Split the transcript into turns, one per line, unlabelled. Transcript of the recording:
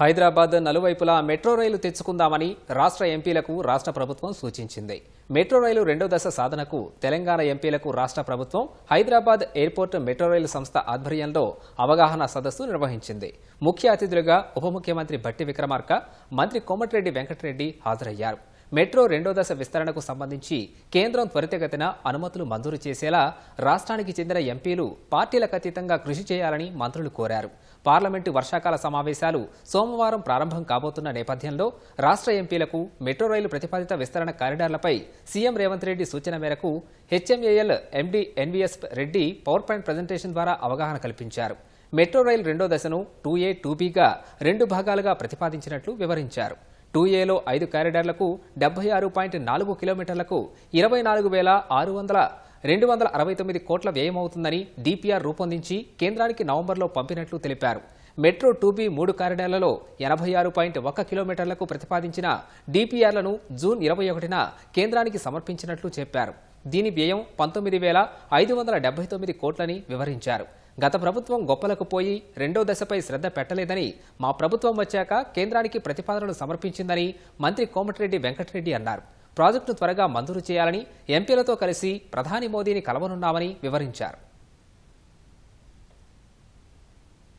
హైదరాబాద్ నలువైపులా మెట్రో రైలు తెచ్చుకుందామని రాష్ట్ర ఎంపీలకు రాష్ట్ర ప్రభుత్వం సూచించింది. మెట్రో రైలు రెండో దశ సాధనకు తెలంగాణ ఎంపీలకు రాష్ట్ర ప్రభుత్వం హైదరాబాద్ ఎయిర్పోర్ట్ మెట్రో రైలు సంస్థ ఆధ్వర్యంలో అవగాహన సదస్సు నిర్వహించింది. ముఖ్య అతిథులుగా ఉప ముఖ్యమంత్రి భట్టి విక్రమార్క మంత్రి కోమటిరెడ్డి వెంకటరెడ్డి హాజరయ్యారు. మెట్రో రెండో దశ విస్తరణకు సంబంధించి కేంద్రం త్వరితగతిన అనుమతులు మంజూరు చేసేలా రాష్ట్రానికి చెందిన ఎంపీలు పార్టీలకు అతీతంగా కృషి చేయాలని మంత్రులు కోరారు. పార్లమెంటు వర్షాకాల సమావేశాలు సోమవారం ప్రారంభం కాబోతున్న నేపథ్యంలో రాష్ట్ర ఎంపీలకు మెట్రో రైలు ప్రతిపాదిత విస్తరణ కారిడార్లపై సీఎం రేవంత్ రెడ్డి సూచన మేరకు HMAL MD NVS Reddy power point presentation ద్వారా అవగాహన కల్పించారు. మెట్రో రైలు రెండో దశను టూ ఏ టూ బీగా రెండు భాగాలుగా ప్రతిపాదించినట్లు వివరించారు. టూ ఏలో ఐదు కారిడార్లకు డెబ్బై ఆరు పాయింట్ నాలుగు కిలోమీటర్లకు ఇరవై నాలుగు వేల ఆరు వందల రెండు వందల అరవై తొమ్మిది కోట్ల వ్యయమవుతుందని డిపిఆర్ రూపొందించి కేంద్రానికి నవంబర్లో పంపినట్లు తెలిపారు. మెట్రో టూ బి మూడు కారిడార్లలో ఎనభై ఆరు పాయింట్ ఒక్క కిలోమీటర్లకు ప్రతిపాదించిన డిపిఆర్లను జూన్ ఇరవై ఒకటిన కేంద్రానికి సమర్పించినట్లు చెప్పారు. దీని వ్యయం పంతొమ్మిది వేల ఐదు వందల డెబ్బై తొమ్మిది కోట్లని వివరించారు. గత ప్రభుత్వం గొప్పలకు పోయి రెండో దశపై శ్రద్ధ పెట్టలేదని మా ప్రభుత్వం వచ్చాక కేంద్రానికి ప్రతిపాదనలు సమర్పించిందని మంత్రి కోమటిరెడ్డి వెంకటరెడ్డి అన్నారు. ప్రాజెక్టును త్వరగా మంజూరు చేయాలని ఎంపీలతో కలిసి ప్రధాని మోదీని కలవనున్నామని వివరించారు.